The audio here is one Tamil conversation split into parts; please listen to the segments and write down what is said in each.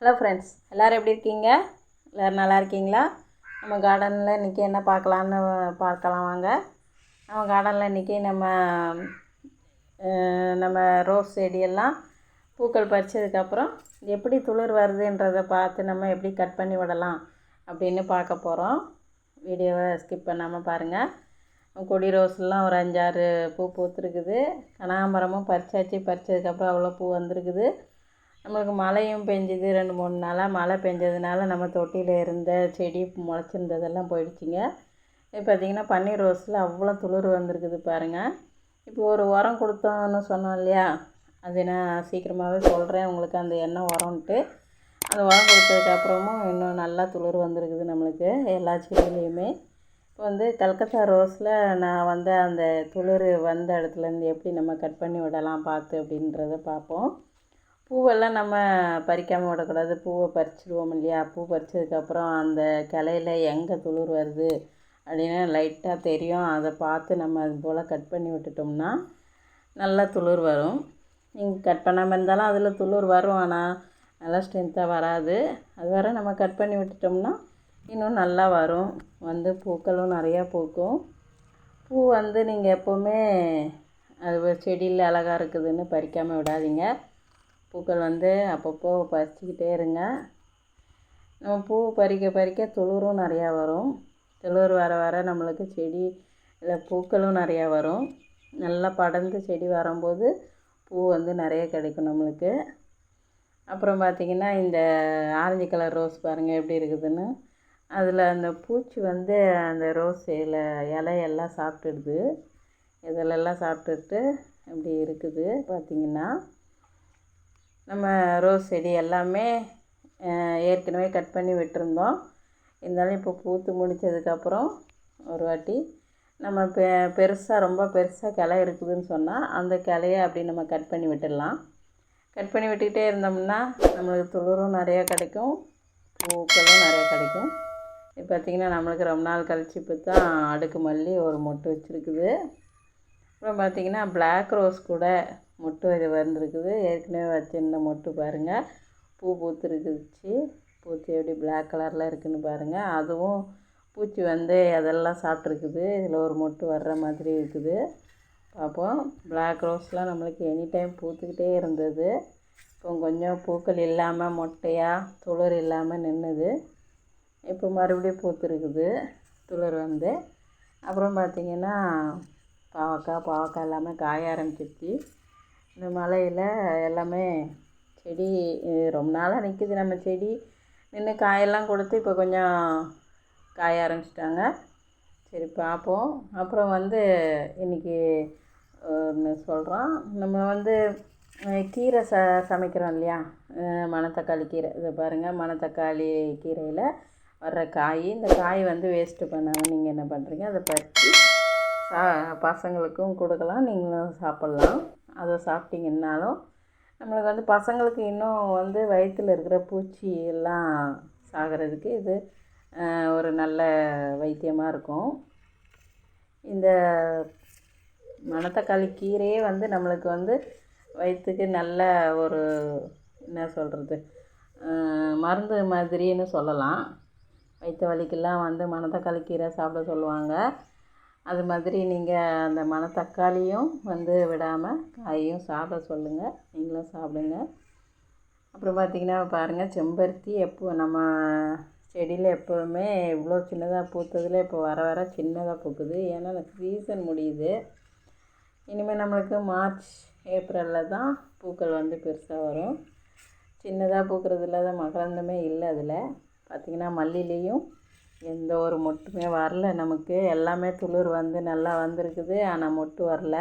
ஹலோ ஃப்ரெண்ட்ஸ் எல்லோரும் எப்படி இருக்கீங்க? எல்லோரும் நல்லா இருக்கீங்களா? நம்ம கார்டனில் இன்றைக்கி என்ன பார்க்கலான்னு பார்க்கலாம் வாங்க. நம்ம கார்டனில் இன்றைக்கி நம்ம நம்ம ரோஸ் செடியெல்லாம் பூக்கள் பறிச்சதுக்கப்புறம் எப்படி துளிர் வருதுன்றதை பார்த்து நம்ம எப்படி கட் பண்ணி விடலாம் அப்படின்னு பார்க்க போகிறோம் வீடியோவை ஸ்கிப் பண்ணாமல் பாருங்கள் கொடி ரோஸ்லாம் ஒரு அஞ்சாறு பூ பூத்துருக்குது. கனகாம்பரமும் பறிச்சாச்சு. பறிச்சதுக்கப்புறம் அவ்வளோ பூ வந்திருக்குது. நம்மளுக்கு மழையும் பெஞ்சுது ரெண்டு மூணு நாளாக மழை பெஞ்சதுனால நம்ம தொட்டியில் இருந்த செடி முளைச்சிருந்ததெல்லாம் போயிடுச்சுங்க. இப்போ பார்த்திங்கன்னா பன்னீர் ரோஸில் அவ்வளோ துளிர் வந்திருக்குது பாருங்கள் இப்போ ஒரு உரம் கொடுத்தோன்னு சொன்னோம் இல்லையா? அது நான் சீக்கிரமாகவே சொல்கிறேன் உங்களுக்கு அந்த எண்ணெய் உரம்ன்ட்டு. அந்த உரம் கொடுத்ததுக்கப்புறமும் இன்னும் நல்லா துளிர் வந்திருக்குது நம்மளுக்கு எல்லா செடியிலையுமே. இப்போ வந்து கல்கத்தா ரோஸில் நான் வந்து அந்த துளிர் வந்த இடத்துலேருந்து எப்படி நம்ம கட் பண்ணி விடலாம் பார்த்து அப்படின்றத பார்ப்போம். பூவெல்லாம் நம்ம பறிக்காமல் விடக்கூடாது. பூவை பறிச்சிடுவோம் இல்லையா? பூ பறிச்சதுக்கப்புறம் அந்த கிளையில எங்கே துளிர் வருது அப்படின்னு லைட்டாக தெரியும். அதை பார்த்து நம்ம அது போல் கட் பண்ணி விட்டுட்டோம்னா நல்லா துளிர் வரும். நீங்கள் கட் பண்ணாமல் இருந்தாலும் அதில் துளிர் வரும். ஆனால் நல்லா ஸ்ட்ரென்த்தாக வராது. அது வர நம்ம கட் பண்ணி விட்டுட்டோம்னா இன்னும் நல்லா வரும். வந்து பூக்களும் நிறையா பூக்கும். பூ வந்து நீங்கள் எப்போவுமே அது செடியில் அழகாக இருக்குதுன்னு பறிக்காமல் விடாதீங்க. பூக்கள் வந்து அப்பப்போ பறிச்சுக்கிட்டே இருங்க. நம்ம பூ பறிக்க பறிக்க துளிரும் நிறையா வரும். துளிர் வர வர நம்மளுக்கு செடி இல்லை பூக்களும் நிறையா வரும். நல்லா படர்ந்து செடி வரும்போது பூ வந்து நிறைய கிடைக்கும் நம்மளுக்கு. அப்புறம் பார்த்திங்கன்னா இந்த ஆரஞ்சு கலர் ரோஸ் பாருங்கள் எப்படி இருக்குதுன்னு. அதில் அந்த பூச்சி வந்து அந்த ரோஸ் இல இலையெல்லாம் சாப்பிட்டுடுது. இதிலெல்லாம் சாப்பிட்டுட்டு இப்படி இருக்குது பார்த்திங்கன்னா. நம்ம ரோஸ் செடி எல்லாமே ஏற்கனவே கட் பண்ணி விட்டுருந்தோம். இருந்தாலும் இப்போ பூத்து முடித்ததுக்கப்புறம் ஒரு வாட்டி நம்ம பெ பெருசாக ரொம்ப பெருசாக கிளை இருக்குதுன்னு சொன்னால் அந்த கிளையை அப்படி நம்ம கட் பண்ணி விட்டுடலாம். கட் பண்ணி விட்டுக்கிட்டே இருந்தோம்னா நம்மளுக்கு துளிரும் நிறையா கிடைக்கும் பூக்களும் நிறையா கிடைக்கும். இப்போ பார்த்திங்கன்னா நம்மளுக்கு ரொம்ப நாள் கழிச்சு இப்போ தான் அடுக்கு மல்லி ஒரு மொட்டு வச்சுருக்குது. அப்புறம் பார்த்திங்கன்னா பிளாக் ரோஸ் கூட மொட்டு இது வந்திருக்குது. ஏற்கனவே வச்சிருந்த மொட்டு பாருங்கள் பூ பூத்துருக்குச்சு. பூச்சி எப்படி பிளாக் கலரில் இருக்குதுன்னு பாருங்கள் அதுவும் பூச்சி வந்து அதெல்லாம் சாப்பிட்ருக்குது இதில் ஒரு மொட்டு வர்ற மாதிரி இருக்குது. பார்ப்போம். பிளாக் ரோஸ்லாம் நம்மளுக்கு எனி டைம் பூத்துக்கிட்டே இருந்தது. இப்போ கொஞ்சம் பூக்கள் இல்லாமல் மொட்டையாக துளிர் இல்லாமல் நின்றுது இப்போ மறுபடியும் பூத்துருக்குது. துளிர் வந்து. அப்புறம் பார்த்திங்கன்னா பாவக்காய் பாவக்காய் எல்லாமே காய ஆரம்பிச்சிருச்சு. இந்த மழையில் எல்லாமே செடி ரொம்ப நாளாக நிற்கிது நம்ம செடி. நின்று காயெல்லாம் கொடுத்து இப்போ கொஞ்சம் காய ஆரம்பிச்சிட்டாங்க. சரி பார்ப்போம் அப்புறம் வந்து இன்றைக்கி ஒன்று சொல்கிறோம் நம்ம வந்து கீரை ச சமைக்கிறோம் இல்லையா? மணத்தக்காளி கீரை. இதை பாருங்கள் மணத்தக்காளி கீரையில் வர்ற காய். இந்த காய் வந்து வேஸ்ட்டு பண்ணாமல் நீங்கள் என்ன பண்ணுறீங்க அதை பறித்து சா பசங்களுக்கும் கொடுக்கலாம். நீங்களும் சாப்பிட்லாம். அதை சாப்பிட்டீங்கன்னாலும் நம்மளுக்கு வந்து பசங்களுக்கு இன்னும் வந்து வயிற்றில் இருக்கிற பூச்சி எல்லாம் சாகிறதுக்கு இது ஒரு நல்ல வைத்தியமாக இருக்கும். இந்த மணத்தக்காளி கீரையே வந்து நம்மளுக்கு வந்து வயிற்றுக்கு நல்ல ஒரு என்ன சொல்கிறது மருந்து மாதிரின்னு சொல்லலாம். வயிற்று வலிக்கெல்லாம் வந்து மணத்தக்காளி கீரை சாப்பிட சொல்லுவாங்க. அது மாதிரி நீங்கள் அந்த மணத்தக்காளியும் வந்து விடாமல் காயும் சாப்பிட சொல்லுங்கள் நீங்களும் சாப்பிடுங்க. அப்புறம் பார்த்திங்கன்னா பாருங்கள் செம்பருத்தி எப்போ நம்ம செடியில் எப்போவுமே இவ்வளோ சின்னதாக பூத்ததில் இப்போ வர வர சின்னதாக பூக்குது. ஏன்னா சீசன் முடியுது. இனிமேல் நம்மளுக்கு மார்ச் ஏப்ரலில் தான் பூக்கள் வந்து பெருசாக வரும். சின்னதாக பூக்கிறது தான் மகரந்தமே இல்லை அதில். பார்த்திங்கன்னா மல்லிலேயும் எந்த ஒரு மொட்டுமே வரல. நமக்கு எல்லாமே துளிர் வந்து நல்லா வந்திருக்குது. ஆனால் மொட்டு வரல.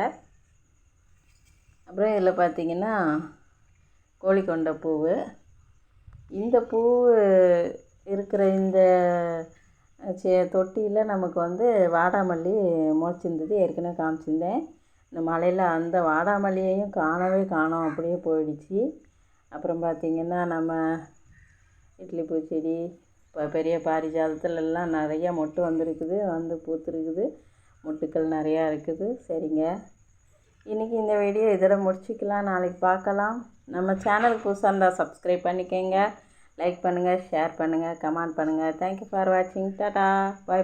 அப்புறம் இதில் பார்த்திங்கன்னா கோழிக்கொண்ட பூவு. இந்த பூ இருக்கிற இந்த செ தொட்டியில் நமக்கு வந்து வாடாமல்லி முளைச்சிருந்தது. ஏற்கனவே காமிச்சிருந்தேன். இந்த மலையில் அந்த வாடாமல்லியையும் காணவே காணோம். அப்படியே போயிடுச்சு. அப்புறம் பார்த்திங்கன்னா நம்ம இட்லி பூச்செடி இப்போ பெரிய பாரிஜாதத்துல எல்லாம் நிறையா மொட்டு வந்திருக்குது வந்து பூத்துருக்குது. மொட்டுக்கள் நிறையா இருக்குது. சரிங்க. இன்றைக்கி இந்த வீடியோ இதோட முடிச்சிக்கலாம். நாளைக்கு பார்க்கலாம். நம்ம சேனலுக்கு புதுசாக இருந்தால் சப்ஸ்கிரைப் பண்ணிக்கோங்க. லைக் பண்ணுங்கள் ஷேர் பண்ணுங்கள் கமெண்ட் பண்ணுங்கள் தேங்க்யூ ஃபார் வாட்சிங் டாடா பாய்